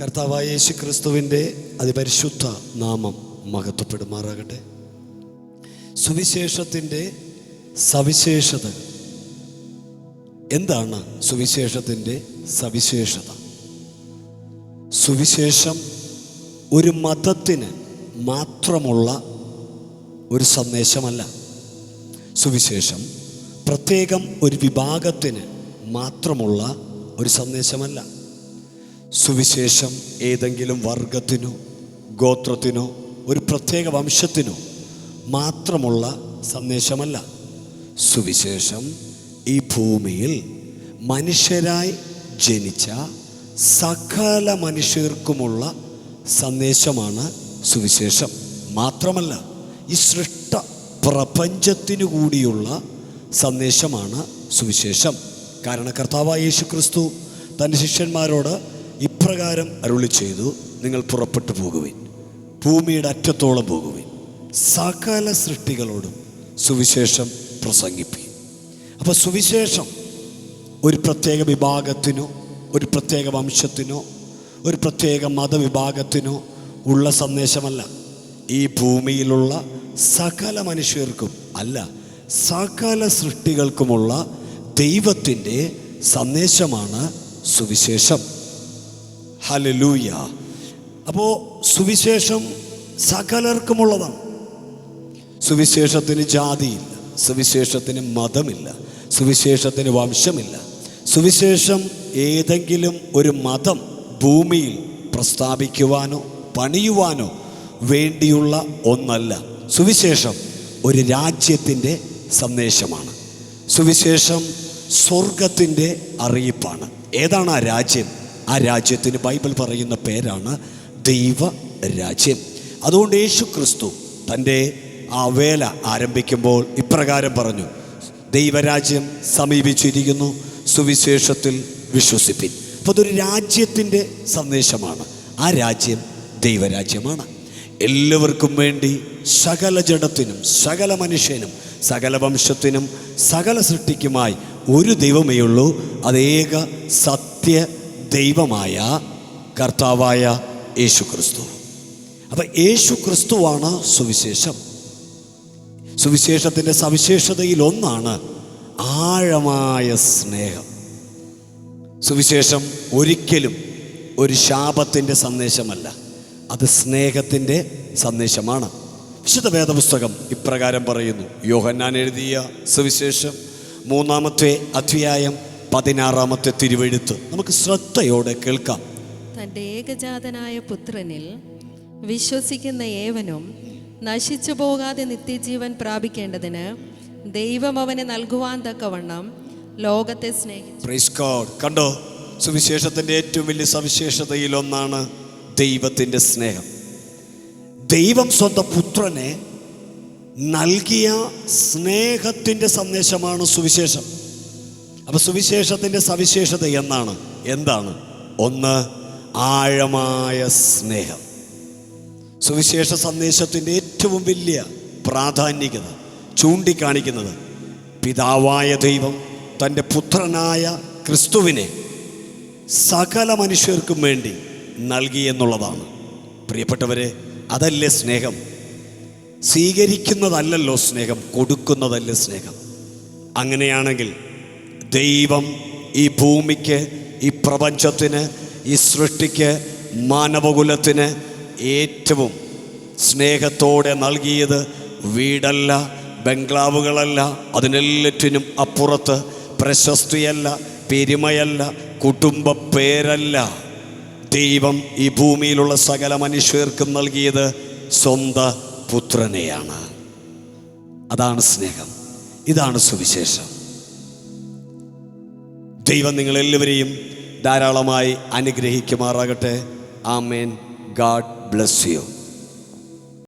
കർത്താവായ യേശു ക്രിസ്തുവിന്റെ അതിപരിശുദ്ധ നാമം മഹത്വപ്പെടുമാറാകട്ടെ. സുവിശേഷത്തിന്റെ സവിശേഷത. എന്താണ് സുവിശേഷത്തിന്റെ സവിശേഷത? സുവിശേഷം ഒരു മതത്തിന് മാത്രമുള്ള ഒരു സന്ദേശമല്ല. സുവിശേഷം പ്രത്യേകം ഒരു വിഭാഗത്തിന് മാത്രമുള്ള ഒരു സന്ദേശമല്ല. സുവിശേഷം ഏതെങ്കിലും വർഗത്തിനോ ഗോത്രത്തിനോ ഒരു പ്രത്യേക വംശത്തിനോ മാത്രമുള്ള സന്ദേശമല്ല. സുവിശേഷം ഈ ഭൂമിയിൽ മനുഷ്യരായി ജനിച്ച സകല മനുഷ്യർക്കുമുള്ള സന്ദേശമാണ് സുവിശേഷം. മാത്രമല്ല ഈ സൃഷ്ട പ്രപഞ്ചത്തിനു കൂടിയുള്ള സന്ദേശമാണ് സുവിശേഷം. കാരണം കർത്താവായ യേശു ക്രിസ്തു തന്റെ ശിഷ്യന്മാരോട് ഇപ്രകാരം അരുളി ചെയ്തു നിങ്ങൾ പുറപ്പെട്ടു പോകുവിൻ ഭൂമിയുടെ അറ്റത്തോളം പോകുവിൻ സകല സൃഷ്ടികളോടും സുവിശേഷം പ്രസംഗിപ്പി അപ്പോൾ സുവിശേഷം ഒരു പ്രത്യേക വിഭാഗത്തിനോ ഒരു പ്രത്യേക വംശത്തിനോ ഒരു പ്രത്യേക മതവിഭാഗത്തിനോ ഉള്ള സന്ദേശമല്ല. ഈ ഭൂമിയിലുള്ള സകല മനുഷ്യർക്കും അല്ല സകല സൃഷ്ടികൾക്കുമുള്ള ദൈവത്തിന്റെ സന്ദേശമാണ് സുവിശേഷം. ഹലലൂയ അപ്പോൾ സുവിശേഷം സകലർക്കുമുള്ളതാണ്. സുവിശേഷത്തിന് ജാതിയില്ല സുവിശേഷത്തിന് മതമില്ല സുവിശേഷത്തിന് വംശമില്ല. സുവിശേഷം ഏതെങ്കിലും ഒരു മതം ഭൂമിയിൽ പ്രസ്താപിക്കുവാനോ പണിയുവാനോ വേണ്ടിയുള്ള ഒന്നല്ല. സുവിശേഷം ഒരു രാജ്യത്തിന്റെ സന്ദേശമാണ്. സുവിശേഷം സ്വർഗത്തിന്റെ അറിയിപ്പാണ്. ഏതാണ് ആ രാജ്യം? ആ രാജ്യത്തിന് ബൈബിൾ പറയുന്ന പേരാണ് ദൈവ രാജ്യം അതുകൊണ്ട് യേശു ക്രിസ്തു തന്റെ ആ വേല ആരംഭിക്കുമ്പോൾ ഇപ്രകാരം പറഞ്ഞു ദൈവരാജ്യം സമീപിച്ചിരിക്കുന്നു സുവിശേഷത്തിൽ വിശ്വസിപ്പിൻ. അപ്പോൾ അതൊരു രാജ്യത്തിന്റെ സന്ദേശമാണ്. ആ രാജ്യം ദൈവരാജ്യമാണ്. എല്ലാവർക്കും വേണ്ടി സകല ജഡത്തിനും സകല മനുഷ്യനും സകല വംശത്തിനും സകല സൃഷ്ടിക്കുമായി ഒരു ദൈവമേ ഉള്ളൂ. അതേക സത്യ ദൈവമായ കർത്താവായ യേശു ക്രിസ്തു അപ്പം യേശു ക്രിസ്തുവാണ് സുവിശേഷം. സുവിശേഷത്തിന്റെ സവിശേഷതയിൽ ഒന്നാണ് ആഴമായ സ്നേഹം. സുവിശേഷം ഒരിക്കലും ഒരു ശാപത്തിന്റെ സന്ദേശമല്ല. അത് സ്നേഹത്തിന്റെ സന്ദേശമാണ്. വിശുദ്ധ വേദപുസ്തകം ഇപ്രകാരം പറയുന്നു. യോഹന്നാൻ എഴുതിയ സുവിശേഷം മൂന്നാമത്തെ അധ്യായം പതിനാറാമത്തെ തിരുവെഴുത്ത്. നമുക്ക് ശ്രദ്ധയോടെ കേൾക്കാം. തന്റെ ഏകജാതനായ പുത്രനിൽ വിശ്വസിക്കുന്ന ഏവനും നശിച്ചു പോകാതെ നിത്യജീവൻ പ്രാപിക്കേണ്ടതിന് ദൈവം അവനെ നൽകുവാൻ തക്കവണ്ണം ലോകത്തെ സ്നേഹിച്ചു. കണ്ടോ? സുവിശേഷത്തിന്റെ ഏറ്റവും വലിയ സവിശേഷതയിൽ ഒന്നാണ് ദൈവത്തിന്റെ സ്നേഹം. ദൈവം സ്വന്തം പുത്രനെ നൽകിയ സ്നേഹത്തിന്റെ സന്ദേശമാണ് സുവിശേഷം. അപ്പൊ സുവിശേഷത്തിന്റെ സവിശേഷത എന്നാണ് എന്താണ്? ഒന്ന് ആഴമായ സ്നേഹം. സുവിശേഷ സന്ദേശത്തിന്റെ ഏറ്റവും വലിയ പ്രാധാന്യത ചൂണ്ടിക്കാണിക്കുന്നത് പിതാവായ ദൈവം തന്റെ പുത്രനായ ക്രിസ്തുവിനെ സകല മനുഷ്യർക്കും വേണ്ടി നൽകി എന്നുള്ളതാണ്. പ്രിയപ്പെട്ടവരെ അതല്ലേ സ്നേഹം? സ്വീകരിക്കുന്നതല്ലല്ലോ സ്നേഹം കൊടുക്കുന്നതല്ലേ സ്നേഹം. അങ്ങനെയാണെങ്കിൽ ദൈവം ഈ ഭൂമിക്ക് ഈ പ്രപഞ്ചത്തിന് ഈ സൃഷ്ടിക്ക് മാനവകുലത്തിന് ഏറ്റവും സ്നേഹത്തോടെ നൽകിയത് വീടല്ല ബംഗ്ലാവുകളല്ല അതിനെല്ലാറ്റിനും അപ്പുറത്ത് പ്രശസ്തിയല്ല പെരുമയല്ല കുടുംബ പേരല്ല. ദൈവം ഈ ഭൂമിയിലുള്ള സകല മനുഷ്യർക്കും നൽകിയത് സ്വന്ത പുത്രനെയാണ്. അതാണ് സ്നേഹം. ഇതാണ് സുവിശേഷം. ദൈവം നിങ്ങളെല്ലാവരെയും ധാരാളമായി അനുഗ്രഹിക്കുമാറാകട്ടെ. ആമേൻ. God bless you.